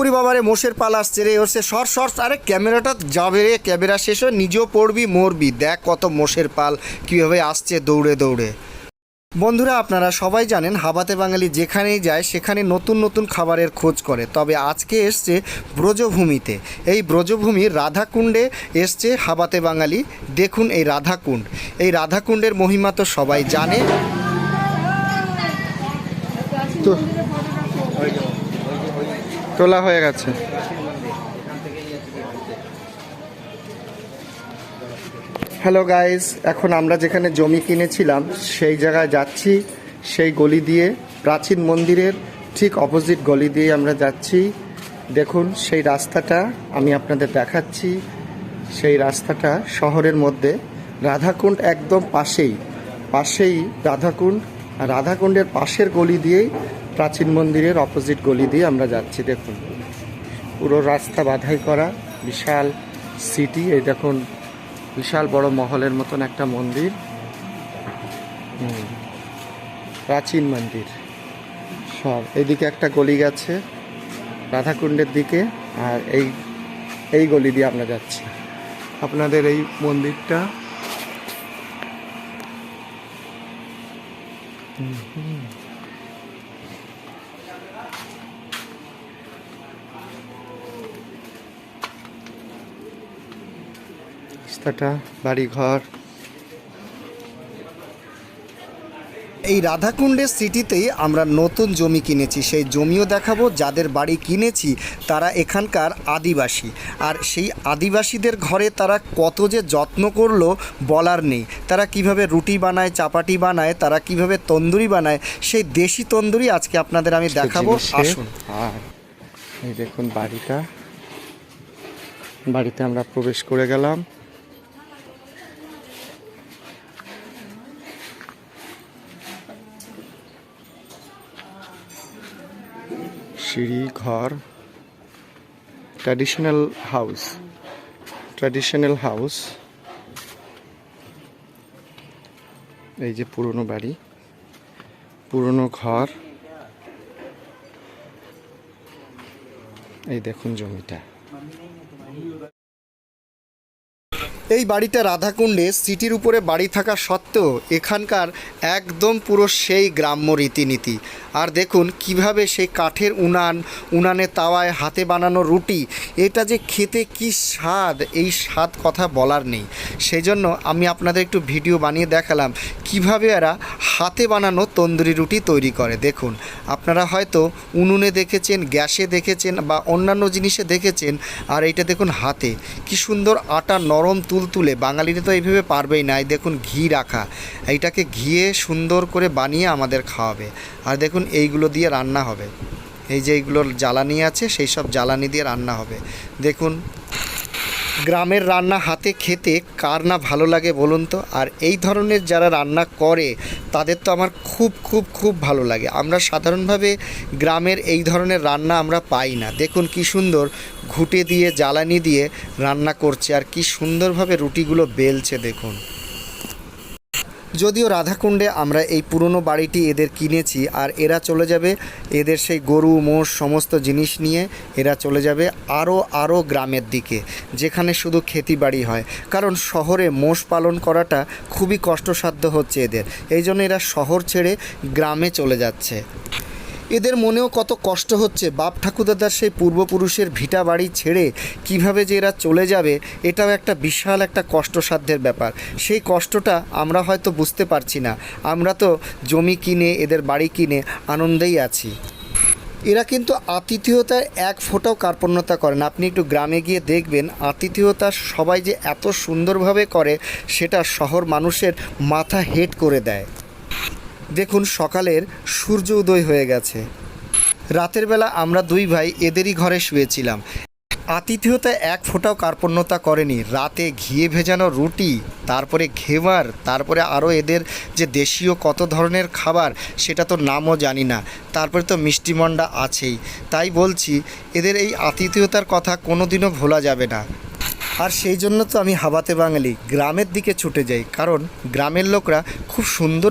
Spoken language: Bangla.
উরি বাবারে মোষের পাল আসছে রে হচ্ছে সর সর। আরে ক্যামেরাটা যাবে রে, ক্যামেরা শেষ হয়ে নিজেও পড়বি, মরবি। দেখ কত মোষের পাল কীভাবে আসছে দৌড়ে দৌড়ে। বন্ধুরা, আপনারা সবাই জানেন, হাবাতে বাঙালি যেখানেই যায়, সেখানে নতুন নতুন খাবারের খোঁজ করে। তবে আজকে এসছে ব্রজভূমিতে। এই ব্রজভূমি রাধাকুণ্ডে এসছে হাবাতে বাঙালি। দেখুন এই রাধাকুণ্ড। এই রাধাকুণ্ডের মহিমা তো সবাই জানে। তো তোলা হয়ে গেছে। হ্যালো গাইস এখন আমরা যেখানে জমি কিনেছিলাম, সেই জায়গায় যাচ্ছি। সেই গলি দিয়ে, প্রাচীন মন্দিরের ঠিক অপোজিট গলি দিয়ে আমরা যাচ্ছি। দেখুন, সেই রাস্তাটা আমি আপনাদের দেখাচ্ছি। সেই রাস্তাটা শহরের মধ্যে, রাধাকুণ্ড একদম পাশেই। পাশেই রাধাকুণ্ড রাধাকুণ্ডের পাশের গলি দিয়েই প্রাচীন মন্দিরের অপোজিট গলি দিয়ে আমরা যাচ্ছি দেখুন। পুরো রাস্তা বাধাই করা বিশাল সিটি এই দেখুন বিশাল বড় মহলের মতন একটা মন্দির। প্রাচীন মন্দির। সব এদিকে একটা গলি গেছে রাধাকুণ্ডের দিকে আর এই এই গলি দিয়ে আমরা যাচ্ছি। আপনাদের এই মন্দিরটা হুম, রাস্তাটা বাড়িঘর। এই রাধাকুণ্ডের সিটিতেই আমরা নতুন জমি কিনেছি সেই জমিও দেখাবো যাদের বাড়ি কিনেছি তারা এখানকার আদিবাসী। আর সেই আদিবাসীদের ঘরে তারা কত যে যত্ন করল বলার নেই। তারা কীভাবে রুটি বানায় চাপাটি বানায় তারা কীভাবে তন্দুরি বানায় সেই দেশি তন্দুরি আজকে আপনাদের আমি দেখাবো। আসুন। এই দেখুন বাড়িটা। বাড়িতে আমরা প্রবেশ করে গেলাম। সিঁড়ি, ঘর ট্র্যাডিশনাল হাউস ট্র্যাডিশনাল হাউস এই যে পুরনো বাড়ি, পুরনো ঘর, এই দেখুন জমিটা। এই বাড়িটা রাধাকুণ্ডে সিটির উপরে বাড়ি থাকা সত্ত্বেও এখানকার একদম পুরো সেই গ্রাম্য রীতিনীতি। আর দেখুন কীভাবে সেই কাঠের উনান, উনানে তাওয়ায় হাতে বানানো রুটি, এটা যে খেতে কি স্বাদ, এই স্বাদ কথা বলার নেই। সেই জন্য আমি আপনাদের একটু ভিডিও বানিয়ে দেখালাম কীভাবে এরা হাতে বানানো তন্দুরি রুটি তৈরি করে। দেখুন, আপনারা হয়তো উনুনে দেখেছেন, গ্যাসে দেখেছেন বা অন্যান্য জিনিসে দেখেছেন, আর এইটা দেখুন হাতে। কি সুন্দর আটা নরম তুলতুলে বাঙালিরা তো এইভাবে পারবেই না। দেখুন ঘি রাখা, এইটাকে ঘিয়ে সুন্দর করে বানিয়ে আমাদের খাওয়াবে। আর দেখুন এইগুলো দিয়ে রান্না হবে। এই যে এইগুলোর জ্বালানি আছে, সেই সব জ্বালানি দিয়ে রান্না হবে। দেখুন গ্রামের রান্না হাতে খেতে কার না ভালো লাগে বলুন তো? আর এই ধরনের যারা রান্না করে, তাদের তো আমার খুব খুব খুব ভালো লাগে। আমরা সাধারণভাবে গ্রামের এই ধরনের রান্না আমরা পাই না। দেখুন কি সুন্দর ঘুটে দিয়ে, জ্বালানি দিয়ে রান্না করছে আর কি সুন্দরভাবে রুটিগুলো বেলছে, দেখুন। যদিও রাধাকুণ্ডে আমরা এই পুরনো বাড়িটি এদের কিনেছি আর এরা চলে যাবে এদের সেই গরু, মোষ সমস্ত জিনিস নিয়ে এরা চলে যাবে আরও আরও গ্রামের দিকে, যেখানে শুধু খেতি বাড়ি হয়। কারণ শহরে মোষ পালন করাটা খুবই কষ্টসাধ্য হচ্ছে এদের। এই জন্য এরা শহর ছেড়ে গ্রামে চলে যাচ্ছে। এদের মনেও কত কষ্ট হচ্ছে? বাপ ঠাকুরদাদার সেই পূর্বপুরুষের ভিটা বাড়ি ছেড়ে কীভাবে যে এরা চলে যাবে, এটাও একটা বিশাল একটা কষ্টসাধ্যের ব্যাপার। সেই কষ্টটা আমরা হয়তো বুঝতে পারছি না। আমরা তো জমি কিনে, এদের বাড়ি কিনে আনন্দেই আছি। এরা কিন্তু আতিথেয়তার এক ফোঁটাও কার্পণ্যতা করে না। আপনি একটু গ্রামে গিয়ে দেখবেন, আতিথেয়তা সবাই যে এত সুন্দরভাবে করে, সেটা শহর মানুষের মাথা হেট করে দেয়। দেখুন সকালের সূর্য উদয় হয়ে গেছে। রাতের বেলা আমরা দুই ভাই এদেরই ঘরে শুয়েছিলাম। আতিথেয়তা এক ফোঁটাও কার্পণ্যতা করেনি। রাতে ঘিয়ে ভেজানো রুটি, তারপরে ঘেবার তারপরে আরও এদের যে দেশীয় কত ধরনের খাবার, সেটা তো নামও জানি না। তারপরে তো মিষ্টিমন্ডা আছেই। তাই বলছি, এদের এই আতিথেয়তার কথা কোনোদিনও ভোলা যাবে না। আর সেই জন্য তো আমি হাবাতে বাঙালি। গ্রামের দিকে ছুটে যাই, কারণ গ্রামের লোকরা খুব সুন্দর